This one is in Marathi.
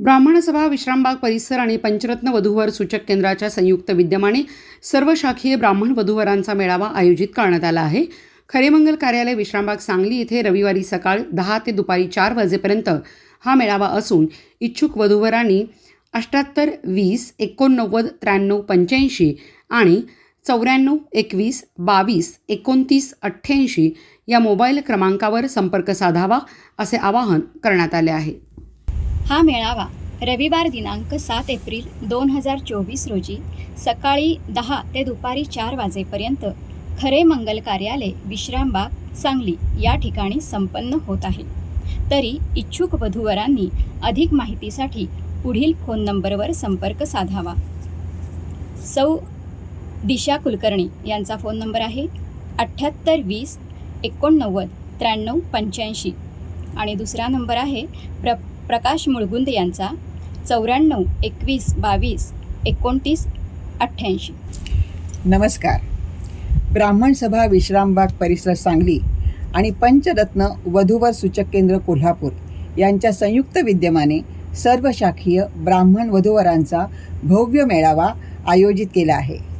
ब्राह्मण सभा विश्रामबाग परिसर आणि पंचरत्न वधूवर सूचक केंद्राच्या संयुक्त विद्यमाने सर्व शाखीय ब्राह्मण वधूवरांचा मेळावा आयोजित करण्यात आला आहे. खरेमंगल कार्यालय विश्रामबाग सांगली येथे रविवारी सकाळ दहा ते दुपारी चार वाजेपर्यंत हा मेळावा असून इच्छुक वधूवरांनी अष्ट्याहत्तर वीस एकोणनव्वद त्र्याण्णव पंच्याऐंशी आणि चौऱ्याण्णव एकवीस बावीस एकोणतीस अठ्ठ्याऐंशी या मोबाईल क्रमांकावर संपर्क साधावा असे आवाहन करण्यात आले आहे. हा मेळावा रविवार दिनांक सात एप्रिल दोन हजार चोवीस रोजी सकाळी दहा ते दुपारी चार वाजेपर्यंत खरे मंगल कार्यालय विश्रामबाग सांगली या ठिकाणी संपन्न होत आहे. तरी इच्छुक वधूवरांनी अधिक माहितीसाठी पुढील फोन नंबरवर संपर्क साधावा. सौ दिशा कुलकर्णी यांचा फोन नंबर आहे अठ्ठ्याहत्तर वीस एकोणनव्वद त्र्याण्णव पंच्याऐंशी आणि दुसरा नंबर आहे प्र प्रकाश मुळगुंद यांचा चौऱ्याण्णव एकवीस बावीस एकोणतीस अठ्ठ्याऐंशी. नमस्कार. ब्राह्मण सभा विश्रामबाग परिसर सांगली आणि पंचरत्न वधूवर सूचक केंद्र कोल्हापूर यांच्या संयुक्त विद्यमाने सर्व शाखीय ब्राह्मण वधूवरांचा भव्य मेळावा आयोजित केला आहे.